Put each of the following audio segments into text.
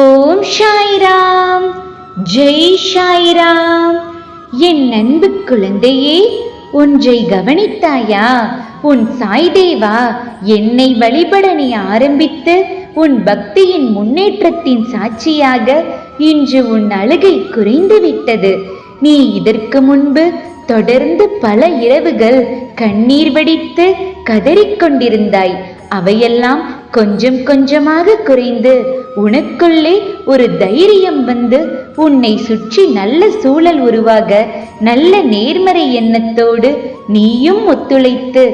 ஓம் ஷாயிராம் ஜெய் ஷாயிராம் என் அன்பு குழந்தையே ஒன்றை கவனித்தாயா? உன் சாய்தேவா என்னை வழிபட நீ ஆரம்பித்து உன் பக்தியின் முன்னேற்றத்தின் சாட்சியாக இன்று உன் அழுகை குறைந்து விட்டது. நீ இதற்கு முன்பு தொடர்ந்து பல இரவுகள் கண்ணீர் வடித்து கதறிக்கொண்டிருந்தாய் அவையெல்லாம் கொஞ்சம் கொஞ்சமாக குறைந்து உனக்குள்ளே ஒரு தைரியம் வந்து உன்னை சுற்றி நல்ல சூழல் உருவாக நல்ல நேர்மறை எண்ணத்தோடு நீயும் ஒத்துழைத்து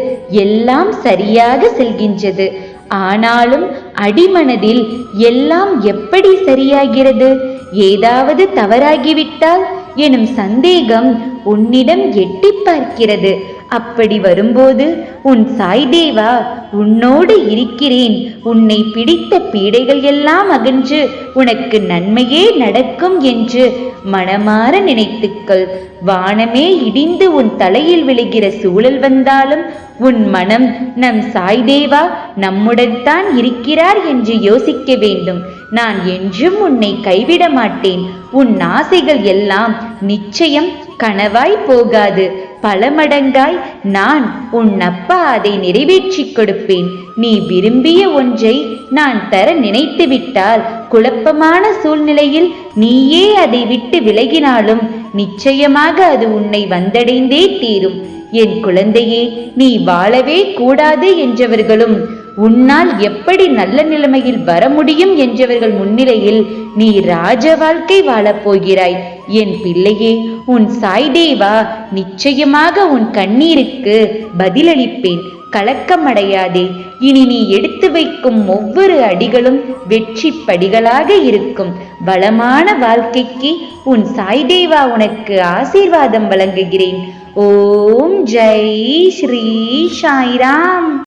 எல்லாம் சரியாக செல்கின்றது. ஆனாலும் அடிமனதில் எல்லாம் எப்படி சரியாகிறது? ஏதாவது தவறாகிவிட்டால் எனும் சந்தேகம் உன்னிடம் எட்டி பார்க்கிறது. அப்படி வரும்போது உன் சாய்தேவா உன்னோடு இருக்கிறேன். உன்னை பிடித்த பீடைகள் எல்லாம் அகன்று உனக்கு நன்மையே நடக்கும் என்று மனமாற நினைத்துக்கள். வானமே இடிந்து உன் தலையில் விழுகிற சூழல் வந்தாலும் உன் மனம் நம் சாய்தேவா நம்முடன் தான் இருக்கிறார் என்று யோசிக்க வேண்டும். நான் என்றும் உன்னை கைவிட மாட்டேன். உன் ஆசைகள் எல்லாம் நிச்சயம் கனவாய் போகாது. பல மடங்காய் நான் உன் அப்பா அதை நிறைவேற்றி கொடுப்பேன். நீ விரும்பிய ஒன்றை நான் தர நினைத்து விட்டால் குழப்பமான சூழ்நிலையில் நீயே அதை விட்டு விலகினாலும் நிச்சயமாக அது உன்னை வந்தடைந்தே தீரும். என் குழந்தையே நீ வாழவே கூடாது என்றவர்களும் உன்னால் எப்படி நல்ல நிலைமையில் வர முடியும் என்றவர்கள் முன்னிலையில் நீ ராஜ வாழ்க்கை வாழப் போகிறாய். என் பிள்ளையே உன் சாய்தேவா நிச்சயமாக உன் கண்ணீருக்கு பதிலளிப்பேன். கலக்கமடையாதே இனி நீ எடுத்து வைக்கும் ஒவ்வொரு அடிகளும் வெற்றி படிகளாக இருக்கும். வளமான வாழ்க்கைக்கு உன் சாய்தேவா உனக்கு ஆசீர்வாதம் வழங்குகிறேன். ஓம் ஜெய் ஸ்ரீ சாய்ராம்.